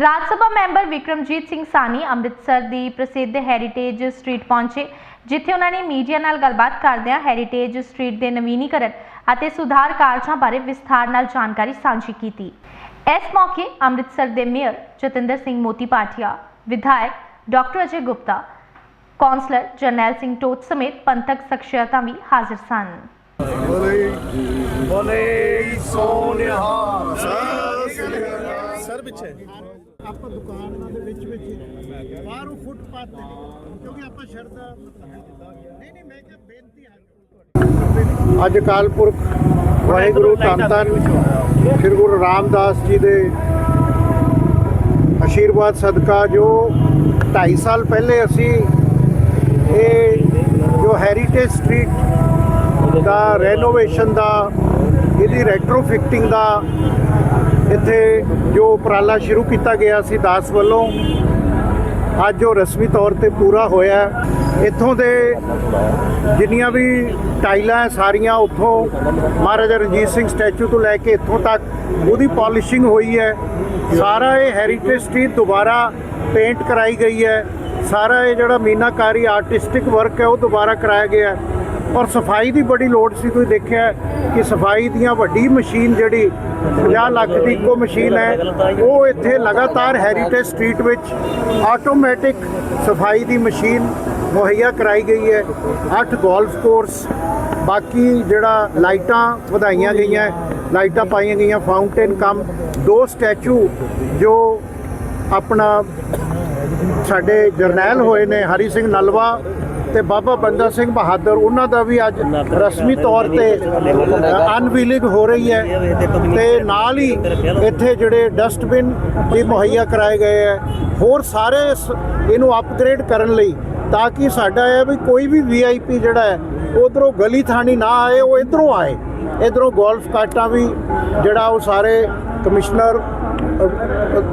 ਰਾਜ Sabha member Vikramjit Singh ਸਾਨੀ ਅੰਮ੍ਰਿਤਸਰ ਦੀ ਪ੍ਰਸਿੱਧ heritage street ਪਹੁੰਚੇ, ਜਿੱਥੇ ਉਹਨਾਂ ਨੇ ਮੀਡੀਆ ਨਾਲ ਗੱਲਬਾਤ ਕਰਦਿਆਂ ਹੈਰੀਟੇਜ ਸਟਰੀਟ ਦੇ ਨਵੀਨੀਕਰਨ ਅਤੇ ਸੁਧਾਰ ਕਾਰਜਾਂ ਬਾਰੇ ਵਿਸਥਾਰ ਨਾਲ ਜਾਣਕਾਰੀ ਸਾਂਝੀ ਕੀਤੀ। ਇਸ ਮੌਕੇ ਅੰਮ੍ਰਿਤਸਰ ਦੇ ਮੇਅਰ ਜਤਿੰਦਰ ਸਿੰਘ ਮੋਤੀ ਪਾਠੀਆ, ਵਿਧਾਇਕ ਡਾਕਟਰ ਅਜੇ ਗੁਪਤਾ, ਕੌਂਸਲਰ ਜਰਨੈਲ ਸਿੰਘ ਟੋਟ ਸਮੇਤ ਪੰਥਕ ਸ਼ਖਸੀਅਤਾਂ ਵੀ ਹਾਜ਼ਰ ਸਨ। ਬੋਲੇ ਸੋਨਿਹਾ ਪਿੱਛੇ ਆਪਾਂ ਦੁਕਾਨਾਂ ਦੇ ਵਿੱਚ ਵਿੱਚ ਬਾਹਰੋਂ ਫੁੱਟਪਾਥ ਤੇ ਕਿਉਂਕਿ ਆਪਾਂ ਸ਼ਰਧਾ ਨਹੀਂ ਨਹੀਂ ਮੈਂ ਕਿਹਾ ਬੇਨਤੀ ਹੈ ਅੱਜ ਅਕਾਲ ਪੁਰਖ ਵਾਹਿਗੁਰੂ ਧੰਨ ਸ੍ਰੀ ਗੁਰੂ ਰਾਮਦਾਸ ਜੀ ਦੇ ਆਸ਼ੀਰਵਾਦ ਸਦਕਾ ਜੋ 2.5 ਸਾਲ ਪਹਿਲੇ ਅਸੀਂ ਇਹ ਜੋ ਹੈਰੀਟੇਜ ਸਟਰੀਟ ਦਾ ਰੈਨੋਵੇਸ਼ਨ ਦਾ ਇਹਦੀ ਰੈਟਰੋਫਿਟਿੰਗ ਦਾ ਇੱਥੇ ਜੋ ਉਪਰਾਲਾ ਸ਼ੁਰੂ ਕੀਤਾ ਗਿਆ ਸੀ ਦਾਸ ਵੱਲੋਂ, ਅੱਜ ਉਹ ਰਸਮੀ ਤੌਰ ਤੇ ਪੂਰਾ ਹੋਇਆ ਇੱਥੋਂ ਦੇ ਜਿੰਨੀਆਂ ਵੀ ਟਾਈਲਾਂ ਹੈ, ਸਾਰੀਆਂ ਉੱਥੋਂ ਮਹਾਰਾਜਾ ਰਣਜੀਤ ਸਿੰਘ ਸਟੈਚੂ ਤੋਂ ਲੈ ਕੇ ਇੱਥੋਂ ਤੱਕ ਉਹਦੀ ਪਾਲਿਸ਼ਿੰਗ ਹੋਈ ਹੈ। ਸਾਰਾ ਇਹ ਹੈਰੀਟੇਜ ਸਟਰੀਟ ਦੁਬਾਰਾ ਪੇਂਟ ਕਰਾਈ ਗਈ ਹੈ। ਸਾਰਾ ਇਹ ਜਿਹੜਾ ਮੀਨਾਕਾਰੀ ਆਰਟਿਸਟਿਕ ਵਰਕ ਹੈ, ਉਹ ਦੁਬਾਰਾ ਕਰਾਇਆ ਗਿਆ ਹੈ। ਔਰ ਸਫ਼ਾਈ ਦੀ ਬੜੀ ਲੋੜ ਸੀ, ਤੁਸੀਂ ਦੇਖਿਆ ਕਿ ਸਫ਼ਾਈ ਦੀਆਂ ਵੱਡੀ ਮਸ਼ੀਨ ਜਿਹੜੀ 50 ਲੱਖ ਦੀ ਇੱਕੋ ਮਸ਼ੀਨ ਹੈ, ਉਹ ਇੱਥੇ ਲਗਾਤਾਰ ਹੈਰੀਟੇਜ ਸਟਰੀਟ ਵਿੱਚ ਆਟੋਮੈਟਿਕ ਸਫ਼ਾਈ ਦੀ ਮਸ਼ੀਨ ਮੁਹੱਈਆ ਕਰਾਈ ਗਈ ਹੈ। 8 ਗੋਲਫ ਕੋਰਸ ਬਾਕੀ ਜਿਹੜਾ ਲਾਈਟਾਂ ਵਧਾਈਆਂ ਗਈਆਂ, ਲਾਈਟਾਂ ਪਾਈਆਂ ਗਈਆਂ ਫਾਊਂਟੇਨ ਕੰਮ, ਦੋ ਸਟੈਚੂ ਜੋ ਆਪਣਾ ਸਾਡੇ ਜਰਨੈਲ ਹੋਏ ਨੇ, ਹਰੀ ਸਿੰਘ ਨਲਵਾ ਤੇ ਬਾਬਾ ਬੰਦਾ ਸਿੰਘ ਬਹਾਦਰ, ਉਹਨਾਂ ਦਾ ਵੀ ਅੱਜ ਰਸਮੀ ਤੌਰ ਤੇ ਅਨਵੀਲਿੰਗ ਹੋ ਰਹੀ ਹੈ। ਤੇ ਨਾਲ ਹੀ ਇੱਥੇ ਜਿਹੜੇ ਡਸਟਬਿਨ ਵੀ ਮੁਹੱਈਆ ਕਰਾਏ ਗਏ ਹੈ। ਹੋਰ ਸਾਰੇ ਇਹਨੂੰ ਅਪਗ੍ਰੇਡ ਕਰਨ ਲਈ ਤਾਂ ਕਿ ਸਾਡਾ ਇਹ ਵੀ ਕੋਈ ਵੀ ਵੀਆਈਪੀ ਜਿਹੜਾ ਹੈ, ਉਧਰੋਂ ਗਲੀ ਥਾਣੀ ਨਾ ਆਏ, ਉਹ ਇਧਰੋਂ ਆਏ। ਇਧਰੋਂ ਗੋਲਫ ਕਾਰਟਾਂ ਵੀ ਜਿਹੜਾ ਉਹ ਸਾਰੇ ਕਮਿਸ਼ਨਰ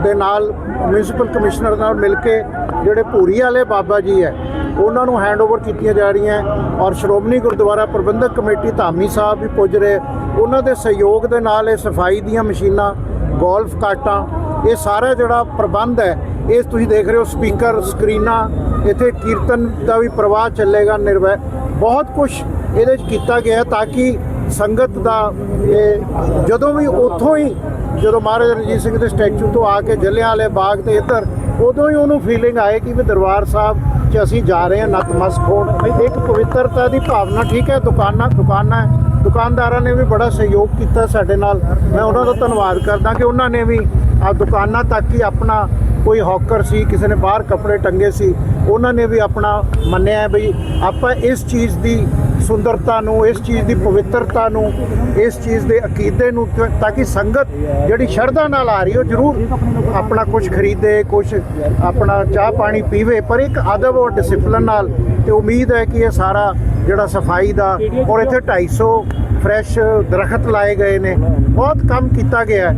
ਦੇ ਨਾਲ ਮਿਊਨਿਸਪਲ ਕਮਿਸ਼ਨਰ ਨਾਲ ਮਿਲ ਕੇ ਜਿਹੜੇ ਭੂਰੀ ਵਾਲੇ ਬਾਬਾ ਜੀ ਹੈ ਉਹਨਾਂ ਨੂੰ ਹੈਂਡਓਵਰ ਕੀਤੀਆਂ ਜਾ ਰਹੀਆਂ ਔਰ ਸ਼੍ਰੋਮਣੀ ਗੁਰਦੁਆਰਾ ਪ੍ਰਬੰਧਕ ਕਮੇਟੀ ਧਾਮੀ ਸਾਹਿਬ ਵੀ ਪੁੱਜ ਰਹੇ। ਉਹਨਾਂ ਦੇ ਸਹਿਯੋਗ ਦੇ ਨਾਲ ਇਹ ਸਫ਼ਾਈ ਦੀਆਂ ਮਸ਼ੀਨਾਂ ਗੋਲਫ ਕਾਟਾਂ, ਇਹ ਸਾਰਾ ਜਿਹੜਾ ਪ੍ਰਬੰਧ ਹੈ, ਇਹ ਤੁਸੀਂ ਦੇਖ ਰਹੇ ਹੋ ਸਪੀਕਰ, ਸਕਰੀਨਾਂ, ਇੱਥੇ ਕੀਰਤਨ ਦਾ ਵੀ ਪ੍ਰਵਾਹ ਚੱਲੇਗਾ ਨਿਰਵੈ, ਬਹੁਤ ਕੁਝ ਇਹਦੇ 'ਚ ਕੀਤਾ ਗਿਆ ਤਾਂ ਕਿ ਸੰਗਤ ਦਾ ਇਹ ਜਦੋਂ ਵੀ ਉੱਥੋਂ ਹੀ, ਜਦੋਂ ਮਹਾਰਾਜਾ ਰਣਜੀਤ ਸਿੰਘ ਦੇ ਸਟੈਚੂ ਤੋਂ ਆ ਕੇ ਜਲਿਆਂ ਵਾਲੇ ਬਾਗ ਤੇ ਇੱਧਰ, ਉਦੋਂ ਹੀ ਉਹਨੂੰ ਫੀਲਿੰਗ ਆਏ ਕਿ ਵੀ ਦਰਬਾਰ ਸਾਹਿਬ 'ਚ ਅਸੀਂ ਜਾ ਰਹੇ ਹਾਂ ਨਤਮਸਤਕ ਹੋਣ। ਇੱਕ ਪਵਿੱਤਰਤਾ ਦੀ ਭਾਵਨਾ ਠੀਕ ਹੈ, ਦੁਕਾਨਾਂ ਦੁਕਾਨਾਂ ਦੁਕਾਨਦਾਰਾਂ ਨੇ ਵੀ ਬੜਾ ਸਹਿਯੋਗ ਕੀਤਾ ਸਾਡੇ ਨਾਲ। ਮੈਂ ਉਹਨਾਂ ਦਾ ਧੰਨਵਾਦ ਕਰਦਾ ਕਿ ਉਹਨਾਂ ਨੇ ਵੀ ਆ ਦੁਕਾਨਾਂ ਤੱਕ ਹੀ ਆਪਣਾ ਕੋਈ ਹੌਕਰ ਸੀ, ਕਿਸੇ ਨੇ ਬਾਹਰ ਕੱਪੜੇ ਟੰਗੇ ਸੀ, ਉਹਨਾਂ ਨੇ ਵੀ ਆਪਣਾ ਮੰਨਿਆ ਵੀ ਆਪਾਂ ਇਸ ਚੀਜ਼ ਦੀ ਸੁੰਦਰਤਾ ਨੂੰ, ਇਸ ਚੀਜ਼ ਦੀ ਪਵਿੱਤਰਤਾ ਨੂੰ, ਇਸ ਚੀਜ਼ ਦੇ ਅਕੀਦੇ ਨੂੰ ਤਾਂ ਕਿ ਸੰਗਤ ਜਿਹੜੀ ਸ਼ਰਧਾ ਨਾਲ ਆ ਰਹੀ ਉਹ ਜ਼ਰੂਰ ਆਪਣਾ ਕੁਝ ਖਰੀਦੇ ਕੁਝ ਆਪਣਾ ਚਾਹ ਪਾਣੀ ਪੀਵੇ, ਪਰ ਇੱਕ ਅਦਬ ਔਰ ਡਿਸਪਲਨ ਨਾਲ ਤੇ ਉਮੀਦ ਹੈ ਕਿ ਇਹ ਸਾਰਾ ਜਿਹੜਾ ਸਫ਼ਾਈ ਦਾ ਔਰ ਇੱਥੇ 250 ਫਰੈਸ਼ ਦਰਖਤ ਲਾਏ ਗਏ ਨੇ, ਬਹੁਤ ਕੰਮ ਕੀਤਾ ਗਿਆ